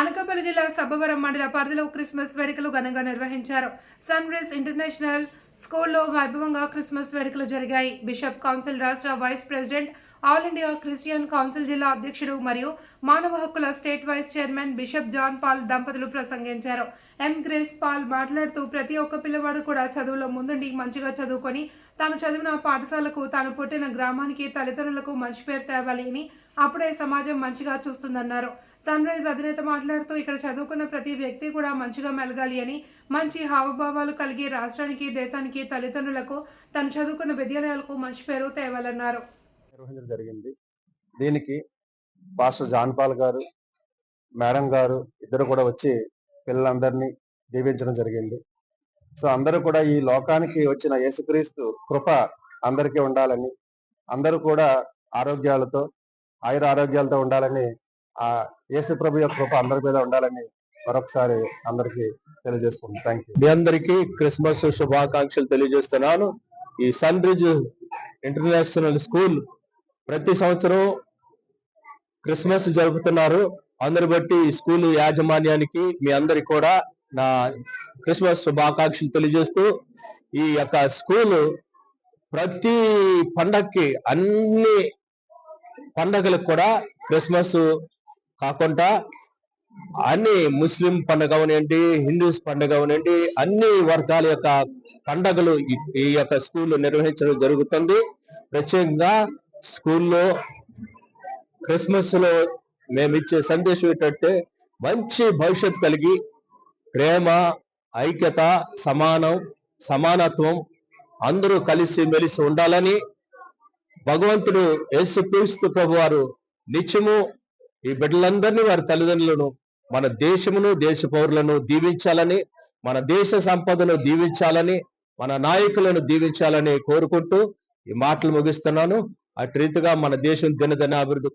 అనకాపల్లి జిల్లా సబ్బవరం మండల పరిధిలో క్రిస్మస్ వేడుకలు ఘనంగా నిర్వహించారు. సన్ రైజ్ ఇంటర్నేషనల్ స్కూల్లో వైభవంగా క్రిస్మస్ వేడుకలు జరిగాయి. బిషప్ కౌన్సిల్ రాష్ట్ర vice president all India Christian council జిల్లా అధ్యక్షుడు మరియు మానవ హక్కుల state vice chairman bishop John Paul దంపతులు ప్రసంగించారు. ఎం గ్రేస్ పాల్ మాట్లాడుతూ ప్రతి ఒక్క పిల్లవాడు కూడా చదువులో ముందుండి మంచిగా చదువుకొని తాను చదివిన పాఠశాలకు తాను పుట్టిన గ్రామానికి తల్లిదండ్రులకు మంచి పేరు తేవాలి అని అప్పుడే సమాజం మంచిగా చూస్తుందన్నారు. సన్ రైజ్ అధినేత మాట్లాడుతూ ఇక్కడ చదువుకున్న ప్రతి వ్యక్తి కూడా మంచిగా మెలగాలి అని మంచి హావభావాలు కలిగి రాష్ట్రానికి దేశానికి తల్లిదండ్రులకు తను చదువుకున్న విద్యాలయాలకు మంచి పేరు తేవాలన్నారు. జరిగింది. దీనికి pastor John Paul garu madam garu ఇద్దరు కూడా వచ్చి పిల్లలందరినీ దీవించడం జరిగింది. సో అందరూ కూడా ఈ లోకానికి వచ్చిన యేసుక్రీస్తు కృప అందరికీ ఉండాలని అందరూ కూడా ఆరోగ్యాలతో ఆయుర ఆరోగ్యాలతో ఉండాలని ఆ యేసు ప్రభు యొక్క కృప అందరి మీద ఉండాలని మరొకసారి అందరికీ తెలియజేసుకుంటాం థ్యాంక్ యూ మీ అందరికీ క్రిస్మస్ శుభాకాంక్షలు తెలియజేస్తున్నాను. ఈ సన్ రిజ్ ఇంటర్నేషనల్ స్కూల్ ప్రతి సంవత్సరం క్రిస్మస్ జరుపుతున్నారు. అందరు బట్టి ఈ స్కూల్ యాజమాన్యానికి మీ అందరి కూడా నా క్రిస్మస్ శుభాకాంక్షలు తెలియజేస్తూ ఈ యొక్క స్కూల్ ప్రతి పండక్కి అన్ని పండగలకు కూడా క్రిస్మస్ కాకుండా అన్ని ముస్లిం పండుగ అవనండి హిందూస్ పండుగ అవనండి అన్ని వర్గాల యొక్క పండగలు ఈ- ఈ యొక్క స్కూల్లో నిర్వహించడం జరుగుతుంది. ప్రత్యేకంగా స్కూల్లో క్రిస్మస్లో మేము ఇచ్చే సందేశం ఏంటంటే మంచి భవిష్యత్తు కలిగి ప్రేమ ఐక్యత సమానం సమానత్వం అందరూ కలిసి మెలిసి ఉండాలని భగవంతుడు యేసుక్రీస్తు ప్రభు వారు నిత్యము ఈ బిడ్డలందరినీ వారి తల్లిదండ్రులను మన దేశమును దేశ పౌరులను దీవించాలని మన దేశ సంపదను దీవించాలని మన నాయకులను దీవించాలని కోరుకుంటూ ఈ మాటలు ముగిస్తున్నాను. అటు రీతిగా మన దేశం దినదిన అభివృద్ధి